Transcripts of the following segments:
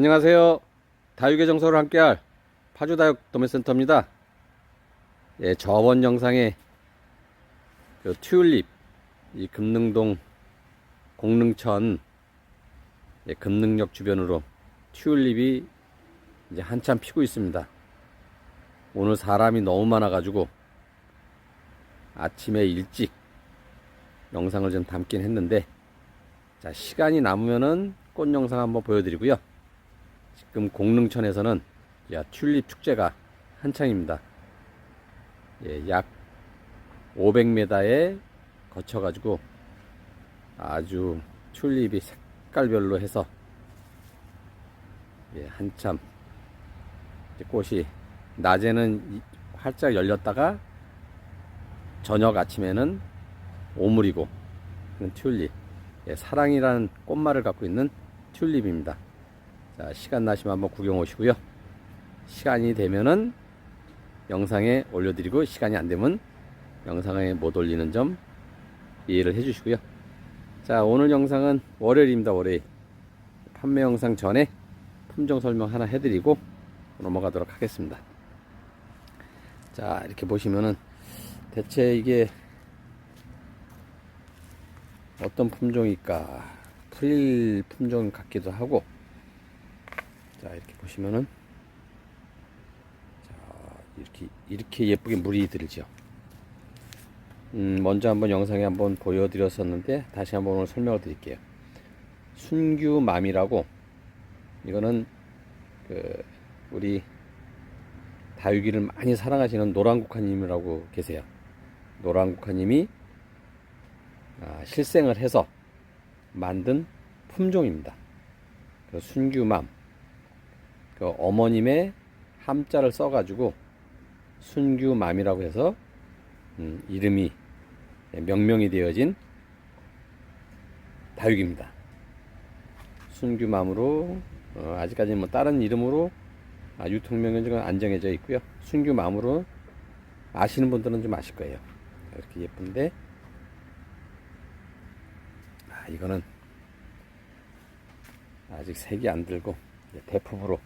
안녕하세요. 다육의 정서를 함께할 파주다육 도매센터입니다. 예, 저번 영상에 그 튤립, 이 금능동 공릉천 예, 금능역 주변으로 튤립이 이제 한참 피고 있습니다. 오늘 사람이 너무 많아가지고 아침에 일찍 영상을 좀 담긴 했는데 자 시간이 남으면은 꽃 영상 한번 보여드리고요. 지금 공릉천에서는 야, 튤립 축제가 한창입니다. 예, 약 500m에 거쳐가지고 아주 튤립이 색깔별로 해서 예, 한참 꽃이 낮에는 이- 활짝 열렸다가 저녁 아침에는 오물이고 튤립 예, 사랑이라는 꽃말을 갖고 있는 튤립입니다. 자, 시간 나시면 한번 구경 오시고요. 시간이 되면은 영상에 올려드리고 시간이 안 되면 영상에 못 올리는 점 이해를 해주시고요. 자, 오늘 영상은 월요일입니다. 월요일 판매 영상 전에 품종 설명 하나 해드리고 넘어가도록 하겠습니다. 자, 이렇게 보시면은 대체 이게 어떤 품종일까? 프릴 품종 같기도 하고 자 이렇게 보시면은 자 이렇게 이렇게 예쁘게 물이 들죠. 음 먼저 한번 영상에 한번 보여드렸었는데 다시 한번 오늘 설명을 드릴게요. 순규맘이라고 이거는 그 우리 다육이를 많이 사랑하시는 노란국화님이라고 계세요. 노란국화님이 아, 실생을 해서 만든 품종입니다. 그 순규맘. 그 어머님의 함자를 써가지고 순규맘이라고 해서 음, 이름이 명명이 되어진 다육입니다. 순규맘으로 어, 아직까지는 뭐 다른 이름으로 아, 유통명은 지금 안 정해져 있고요. 순규맘으로 아시는 분들은 좀 아실 거예요. 이렇게 예쁜데 아, 이거는 아직 색이 안 들고 대품으로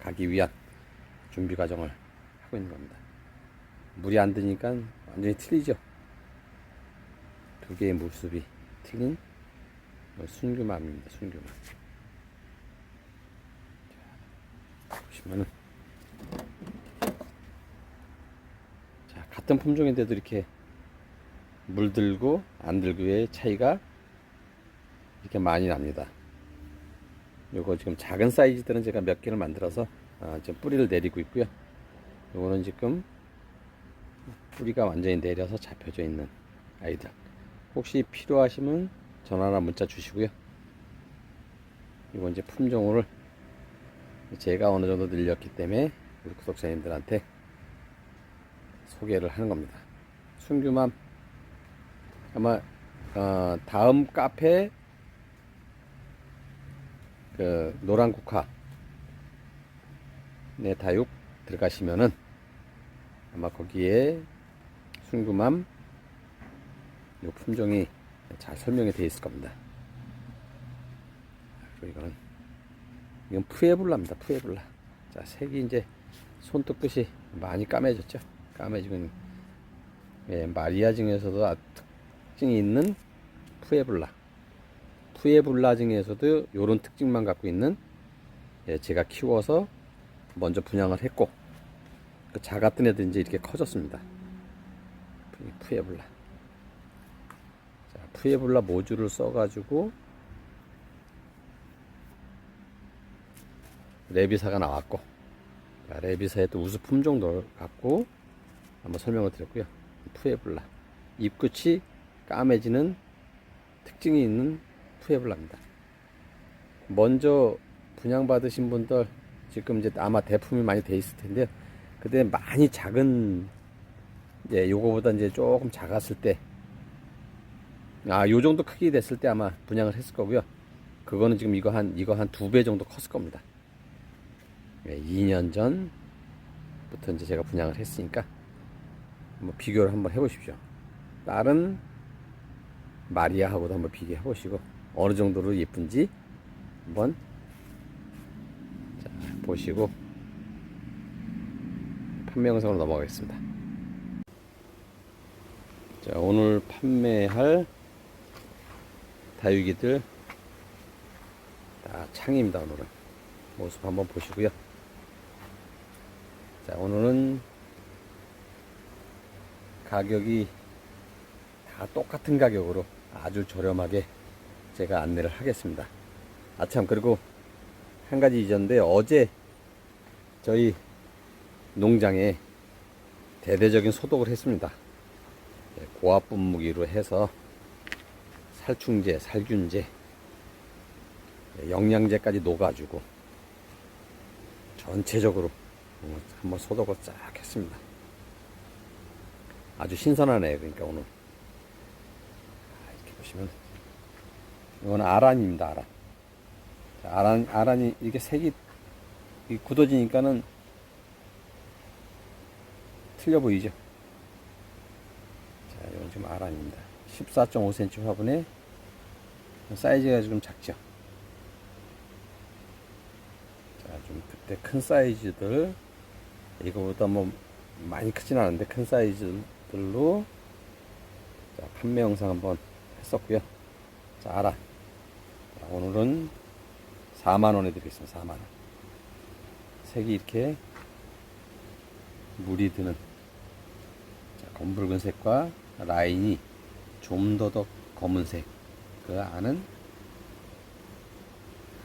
가기 위한 준비 과정을 하고 있는 겁니다. 물이 안 드니까 완전히 틀리죠. 두 개의 모습이 틀린 순규맘입니다. 순규맘. 자, 보시면은 자 같은 품종인데도 이렇게 물들고 안 들고의 차이가 이렇게 많이 납니다. 요거 지금 작은 사이즈들은 제가 몇 개를 만들어서 아, 지금 뿌리를 내리고 있고요. 요거는 지금 뿌리가 완전히 내려서 잡혀져 있는 아이들. 혹시 필요하시면 전화나 문자 주시고요. 이건 이제 품종을 제가 어느 정도 늘렸기 때문에 우리 구독자님들한테 소개를 하는 겁니다. 순규맘 아마 어, 다음 카페 그 노란 국화 네 다육 들어가시면은 아마 거기에 순구맘 요 품종이 잘 설명이 되어 있을 겁니다. 그리고 이거는 이건 푸에블라입니다. 푸에블라. 자 색이 이제 손톱 끝이 많이 까매졌죠. 까매지고 예, 마리아 중에서도 아- 특징이 있는 푸에블라. 푸에블라 중에서도 이런 특징만 갖고 있는 예, 제가 키워서 먼저 분양을 했고 그 작았던 애들 이제 이렇게 커졌습니다. 이 푸에블라. 자, 푸에블라 모듈을 써가지고 레비사가 나왔고 자, 레비사의 또 우수 품종도 갖고 한번 설명을 드렸고요. 푸에블라 잎끝이 까매지는 특징이 있는 푸에블라입니다. 먼저 분양받으신 분들 지금 이제 아마 대품이 많이 돼 있을 텐데요. 그때 많이 작은 예, 요거보다 이제 조금 작았을 때 아, 요 정도 크기 됐을 때 아마 분양을 했을 거고요. 그거는 지금 이거 한 이거 한 두 배 정도 컸을 겁니다. 예, 2년 전부터 이제 제가 분양을 했으니까 한번 비교를 한번 해보십시오. 다른 마리아하고도 한번 비교해 보시고 어느 정도로 예쁜지 한번 보시고 판매 영상으로 넘어가겠습니다. 자, 오늘 판매할 다육이들 다 창입니다. 오늘은 모습 한번 보시고요. 자, 오늘은 가격이 다 똑같은 가격으로 아주 저렴하게 제가 안내를 하겠습니다. 아참 그리고 한 가지 잊었는데 어제 저희 농장에 대대적인 소독을 했습니다. 네, 고압 분무기로 해서 살충제, 살균제, 네, 영양제까지 녹아주고 전체적으로 어, 한번 소독을 쫙 했습니다. 아주 신선하네요. 그러니까 오늘 아, 이렇게 보시면 이거는 아란입니다. 아란. 자, 아란 아란이 이게 색이 이 굳어지니까는 틀려 보이죠. 자, 이건 지금 아란입니다. 14.5cm 화분에 사이즈가 좀 작죠. 자, 좀 그때 큰 사이즈들 이거보다 뭐 많이 크진 않은데 큰 사이즈들로 자, 판매 영상 한번 했었고요. 자, 아란. 자, 오늘은 4만원에 드리겠습니다. 4만원. 색이 이렇게 물이 드는 자, 검붉은 색과 라인이 좀 더 더 검은색 그 안은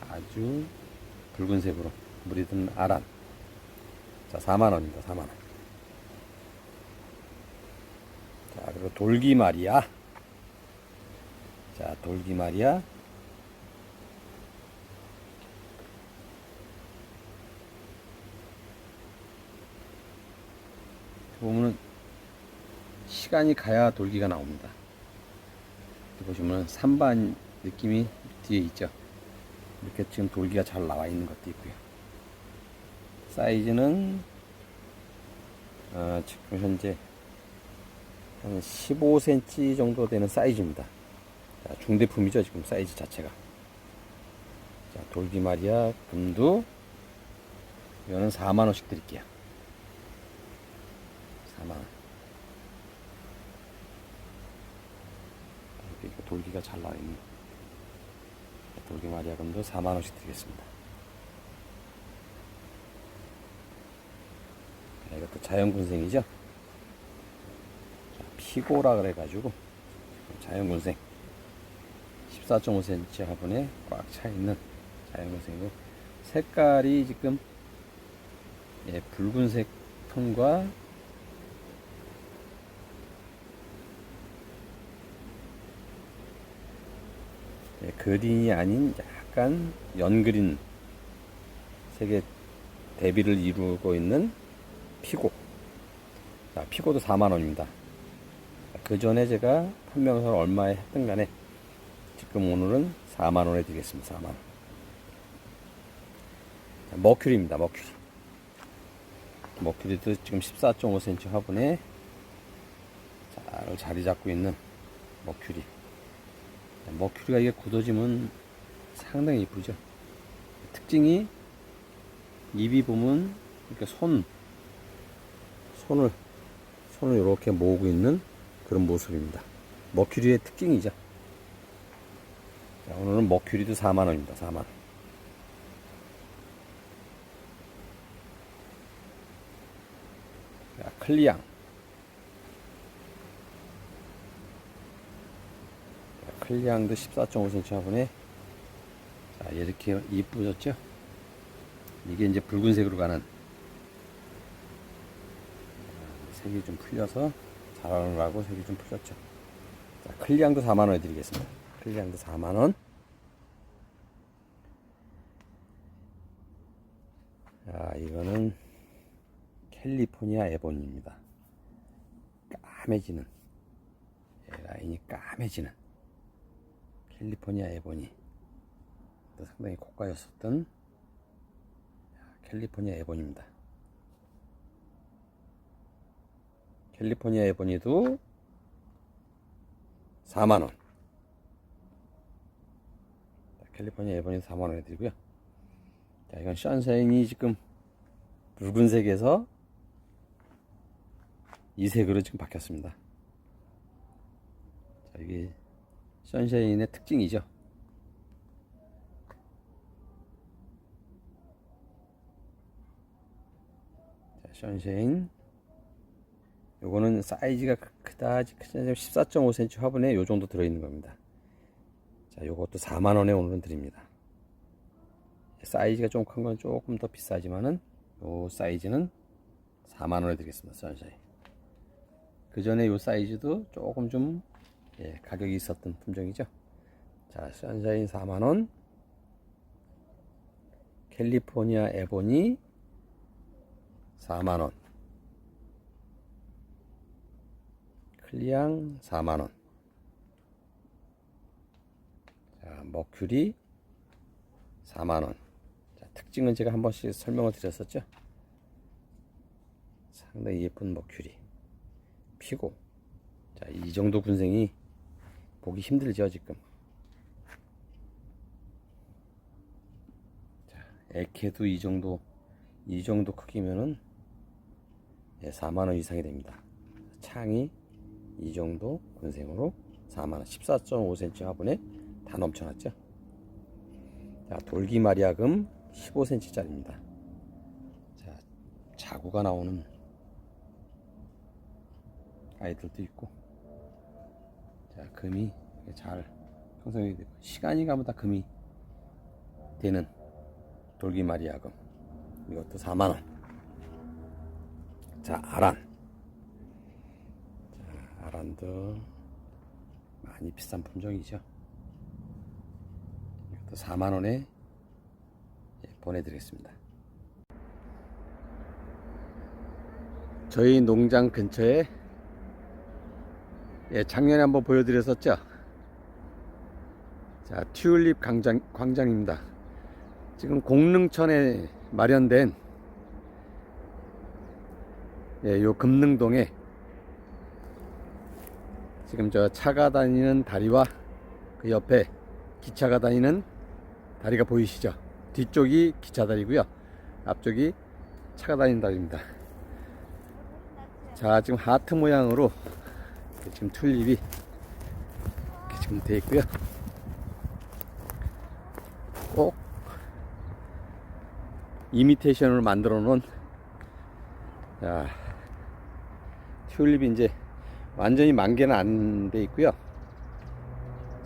아주 붉은색으로 물이 드는 아란 자 4만원입니다 4만원 자 그리고 돌기 말이야 자 돌기 말이야 보면은 시간이 가야 돌기가 나옵니다. 보시면 산반 느낌이 뒤에 있죠. 이렇게 지금 돌기가 잘 나와 있는 것도 있고요. 사이즈는 어, 지금 현재 한 15cm 정도 되는 사이즈입니다. 자, 중대품이죠 지금 사이즈 자체가. 자, 돌기 마리아 금두 이거는 4만 원씩 드릴게요. 4만원 이렇게 돌기가 잘 나와있네. 돌기 마리아금도 4만원씩 드리겠습니다. 자, 이것도 자연군생이죠? 자, 피고라 그래가지고 자연군생. 14.5cm 화분에 꽉 차있는 자연군생이고 색깔이 지금 예, 붉은색 톤과 그린이 아닌 약간 연그린 색의 대비를 이루고 있는 피고. 자, 피고도 4만원입니다. 그 전에 제가 판명서를 얼마에 했든 간에 지금 오늘은 4만원에 드리겠습니다. 4만원. 자, 머큐리입니다. 머큐리. 머큐리도 지금 14.5cm 화분에 잘 자리 잡고 있는 머큐리. 머큐리가 이게 굳어지면 상당히 이쁘죠. 특징이 입이 보면 이렇게 손, 손을, 손을 이렇게 모으고 있는 그런 모습입니다. 머큐리의 특징이죠. 자, 오늘은 머큐리도 4만원입니다. 4만원. 자, 클리앙. 클리앙도 14.5cm 화분에. 자 이렇게 이쁘졌죠? 이게 이제 붉은색으로 가는. 아, 색이 좀 풀려서 잘 어울리라고 색이 좀 풀렸죠. 자 클리앙도 4만원에 드리겠습니다. 클리앙도 4만원. 자 이거는 캘리포니아 에본입니다. 까매지는. 예, 라인이 까매지는 캘리포니아 에보니 또 상당히 고가였었던 캘리포니아 에보니입니다. 캘리포니아 에보니도 4만원 캘리포니아 에보니 4만원에 드리고요. 자, 이건 션샤인이 지금 붉은색에서 이 색으로 지금 바뀌었습니다. 자, 이게 션샤인의 특징이죠. 자, 션샤인. 요거는 사이즈가 크- 그다지 크지 않지만 14.5cm 화분에 요 정도 들어있는 겁니다. 자, 요것도 4만원에 오늘은 드립니다. 사이즈가 좀 큰 건 조금 더 비싸지만은 요 사이즈는 4만 원에 드리겠습니다. 선샤인. 그 전에 요 사이즈도 조금 좀 예, 가격이 있었던 품종이죠. 자, 선샤인 4만 원. 캘리포니아 에보니 4만 원. 클리앙 4만 원. 자, 머큐리 4만 원. 자, 특징은 제가 한 번씩 설명을 드렸었죠. 상당히 예쁜 머큐리. 피고. 자, 이 정도 군생이 보기 힘들죠, 지금. 자, 에케도 이 정도, 이 정도 크기면은 예, 4만원 이상이 됩니다. 창이 이 정도 군생으로 4만원, 14.5cm 화분에 다 넘쳐났죠. 자, 돌기 마리아금 15cm짜리입니다. 자, 자구가 나오는 아이들도 금이 잘 형성이 되고, 시간이 가면 다 금이 되는 돌기 마리아금. 이것도 4만원. 자, 아란. 자, 아란도 많이 비싼 품종이죠. 이것도 4만원에 보내드리겠습니다. 저희 농장 근처에 예, 작년에 한번 보여드렸었죠. 자, 튤립 광장, 광장입니다. 지금 공릉천에 마련된 예, 요 금능동에 지금 저 차가 다니는 다리와 그 옆에 기차가 다니는 다리가 보이시죠? 뒤쪽이 기차 다리고요. 앞쪽이 차가 다니는 다리입니다. 자, 지금 하트 모양으로 지금 튤립이 이렇게 지금 되어 있고요. 꼭 이미테이션으로 만들어 놓은 자, 튤립이 이제 완전히 만개는 안 돼 있고요.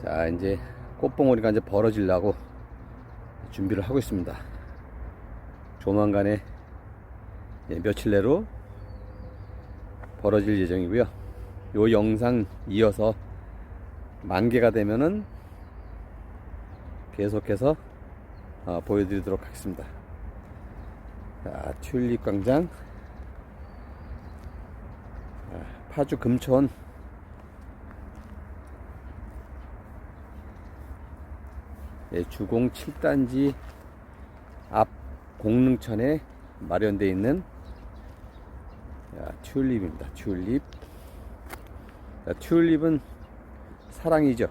자, 이제 꽃봉오리가 이제 벌어지려고 준비를 하고 있습니다. 조만간에 예, 며칠 내로 벌어질 예정이고요. 요 영상 이어서 만 개가 되면은 계속해서 어, 보여드리도록 하겠습니다. 자, 튤립 광장 자, 파주 금천 예, 주공 7단지 앞 공릉천에 마련되어 있는 야, 튤립입니다. 튤립. 자, 튤립은 사랑이죠.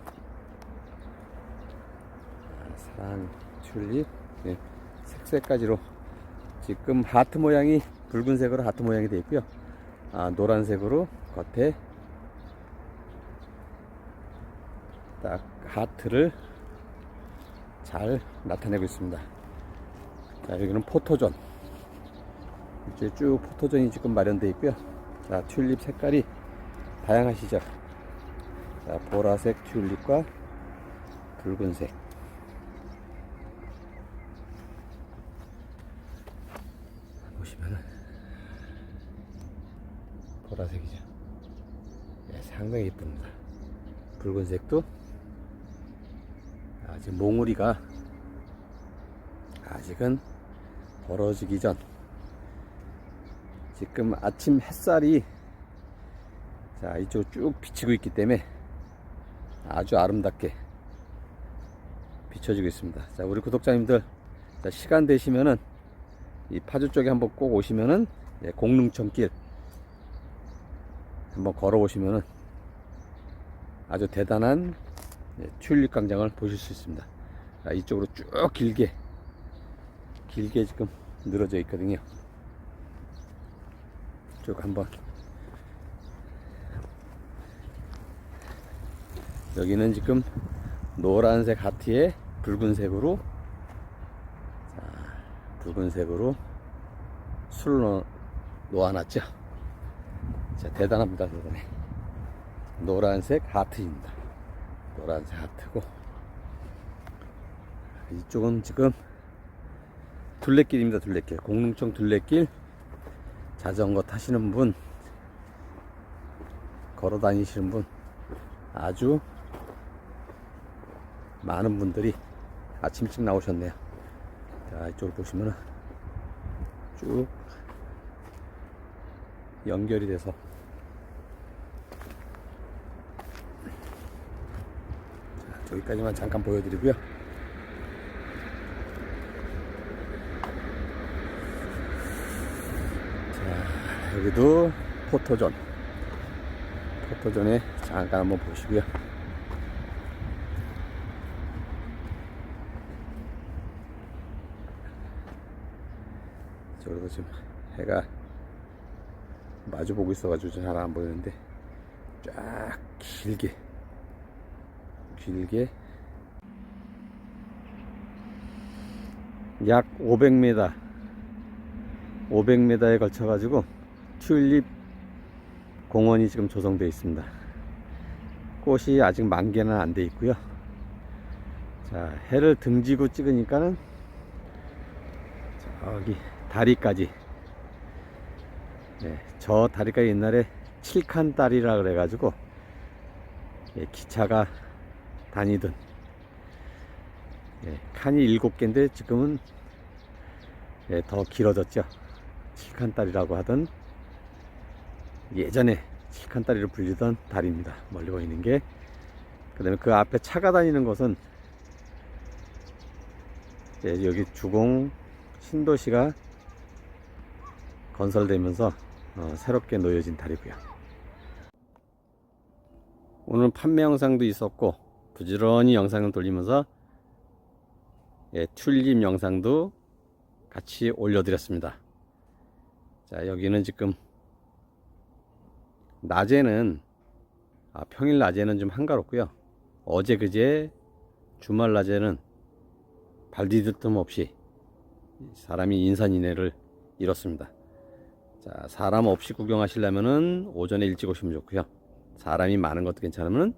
아, 사랑 튤립. 예, 색색까지로 지금 하트 모양이 붉은색으로 하트 모양이 되어 있고요. 아, 노란색으로 겉에 딱 하트를 잘 나타내고 있습니다. 자, 여기는 포토존. 이제 쭉 포토존이 지금 마련되어 있고요. 자, 튤립 색깔이 다양하시죠? 자, 보라색 튤립과 붉은색. 보시면은 보라색이죠. 예, 상당히 예쁩니다. 붉은색도 아직 몽우리가 아직은 벌어지기 전 지금 아침 햇살이 자 이쪽 쭉 비치고 있기 때문에 아주 아름답게 비춰지고 있습니다 자 우리 구독자님들 자, 시간 되시면은 이 파주 쪽에 한번 꼭 오시면은 예, 공릉천길 한번 걸어 오시면은 아주 대단한 예, 튤립 광장을 보실 수 있습니다 자, 이쪽으로 쭉 길게 길게 지금 늘어져 있거든요. 쭉 한번 여기는 지금 노란색 하트에 붉은색으로 자, 붉은색으로 놓- 놓아놨죠. 자, 대단합니다, 대단해. 노란색 하트입니다. 노란색 하트고 이쪽은 지금 둘레길입니다. 둘레길. 공릉청 둘레길 자전거 타시는 분 걸어 다니시는 분 아주 많은 분들이 아침 일찍 나오셨네요. 자, 이쪽을 보시면은 쭉 연결이 돼서 자, 저기까지만 잠깐 보여드리고요. 자, 여기도 포토존. 포토존에 잠깐 한번 보시고요. 저기도 지금 해가 마주 보고 있어가지고 잘 안 보이는데 쫙 길게 길게 약 500m 500m에 걸쳐 가지고 튤립 공원이 지금 조성되어 있습니다. 꽃이 아직 만개는 안 돼 있고요. 자 해를 등지고 찍으니까는 저기 다리까지 네, 저 다리까지 옛날에 칠칸 다리라 그래가지고 예, 기차가 다니던 예, 칸이 일곱 개인데 지금은 예, 더 길어졌죠. 칠칸 다리라고 하던 예전에 칠칸 다리로 불리던 다리입니다. 멀리 보이는 게. 그 다음에 그 앞에 차가 다니는 것은 예, 여기 주공 신도시가 건설되면서 어, 새롭게 놓여진 다리고요. 오늘 판매 영상도 있었고 부지런히 영상을 돌리면서 예, 튤립 영상도 같이 올려드렸습니다. 자 여기는 지금 낮에는 아, 평일 낮에는 좀 한가롭고요. 어제 그제 주말 낮에는 발디딜 틈 없이 사람이 인산인해를 잃었습니다. 자, 사람 없이 구경하시려면은 오전에 일찍 오시면 좋고요. 사람이 많은 것도 괜찮으면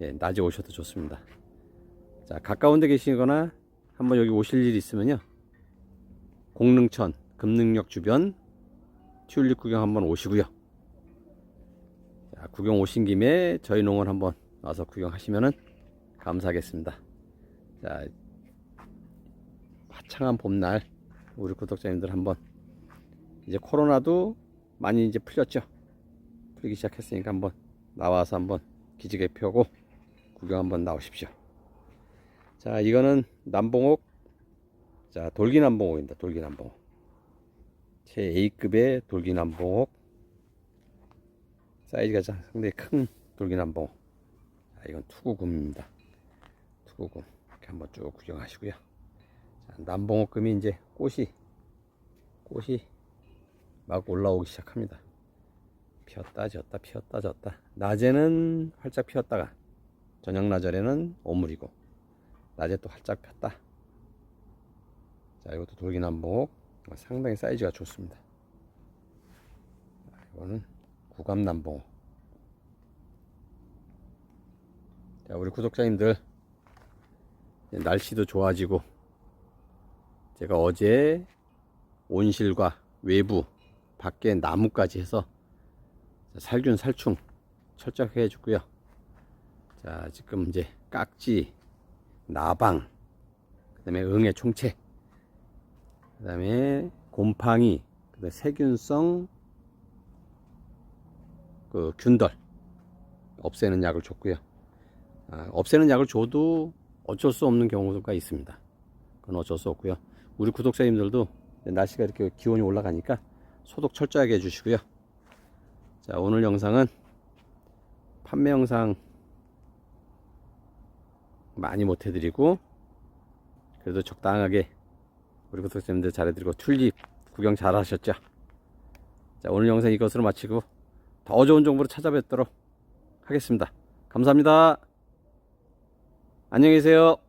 예, 낮에 오셔도 좋습니다. 자, 가까운 데 계시거나 한번 여기 오실 일이 있으면요. 공릉천, 금능역 주변 튤립 구경 한번 오시고요. 자, 구경 오신 김에 저희 농원 한번 와서 구경하시면은 감사하겠습니다. 자, 화창한 봄날 우리 구독자님들 한번 이제 코로나도 많이 이제 풀렸죠. 풀리기 시작했으니까 한번 나와서 한번 기지개 펴고 구경 한번 나오십시오. 자, 이거는 남봉옥. 자, 돌기남봉옥입니다. 돌기남봉옥. 제 A급의 돌기남봉옥. 사이즈가 자- 상당히 큰 돌기남봉옥. 자, 이건 투구금입니다. 투구금. 이렇게 한번 쭉 구경하시고요. 자, 남봉옥금이 이제 꽃이 꽃이 막 올라오기 시작합니다. 피었다 졌다 피었다 졌다. 낮에는 활짝 피었다가 저녁 나절에는 오물이고 낮에 또 활짝 폈다. 자 이것도 돌기남봉 상당히 사이즈가 좋습니다. 자, 이거는 구감남봉. 자 우리 구독자님들 날씨도 좋아지고 제가 어제 온실과 외부 밖에 나무까지 해서 살균 살충 철저하게 해주고요. 자 지금 이제 깍지, 나방, 그다음에 응애 총체, 그다음에 곰팡이, 그다음에 세균성 그 균들 없애는 약을 줬고요. 아, 없애는 약을 줘도 어쩔 수 없는 경우가 있습니다. 그건 어쩔 수 없고요. 우리 구독자님들도 날씨가 이렇게 기온이 올라가니까 소독 철저하게 해주시고요. 자, 오늘 영상은 판매 영상 많이 못 해드리고, 그래도 적당하게 우리 구독자님들 잘해드리고 튤립 구경 잘 하셨죠? 자 오늘 영상 이것으로 마치고 더 좋은 정보로 찾아뵙도록 하겠습니다. 감사합니다. 안녕히 계세요.